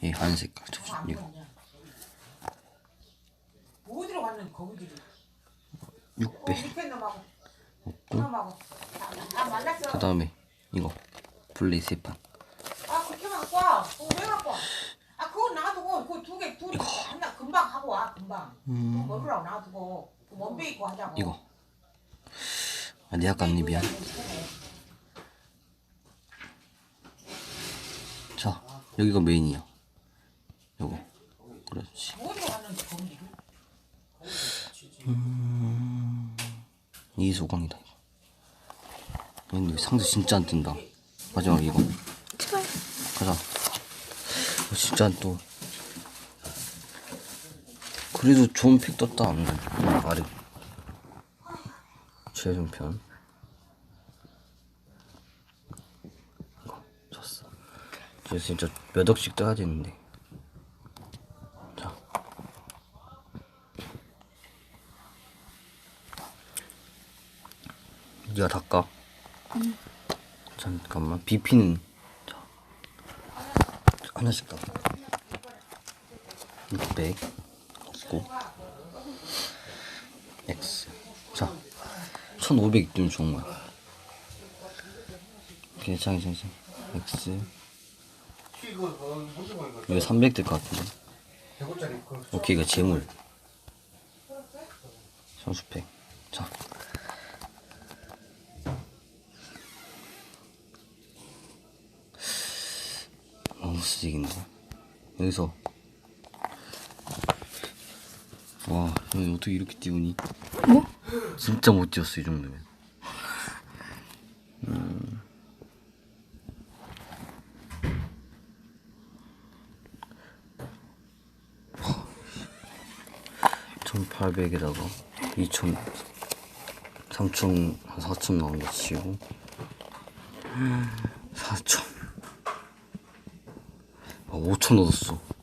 이한 색깔 저안 이거 보이냐? 어디로 갔는 거기들이? 600 밑에 놈하고 없고 다. 그 다음에 이거 블레이 세판 아 그렇게 갖고 와. 그거 왜 갖고 와? 아 그거 놔두고 그두개 둘이 하나 금방 하고 와 금방. 음. 그거 먹으라고 놔두고 입고 하자고. 이거 아 내가 깐니 미안 자 여기가 메인이야 요거. 그렇지. 거기들이? 이소광이다 이거. 근데 상대 진짜 안 뜬다. 마지막 이거. 제발. 가자. 어, 진짜 또 그래도 좋은 픽 떴다 안 아래. 최종편 이거 졌어 이제 진짜 몇 억씩 떠야 되는데. 자. 니가 닦아. 잠깐만. BP는. 자. 하나씩 가600 없고. X. 자. 1500 있으면 좋은 거야. 장이 장이. X 이거 300될 것 같은데. 오케이 이거 재물. 선수팩. 자. 너무 쓰레기인데. 여기서. 와 여기 어떻게 이렇게 띄우니? 뭐? 진짜 못 띄웠어 이 정도면 1800에다가 2000 3000한4000 나온 거 치고. 4000 아, 5천 얻었어.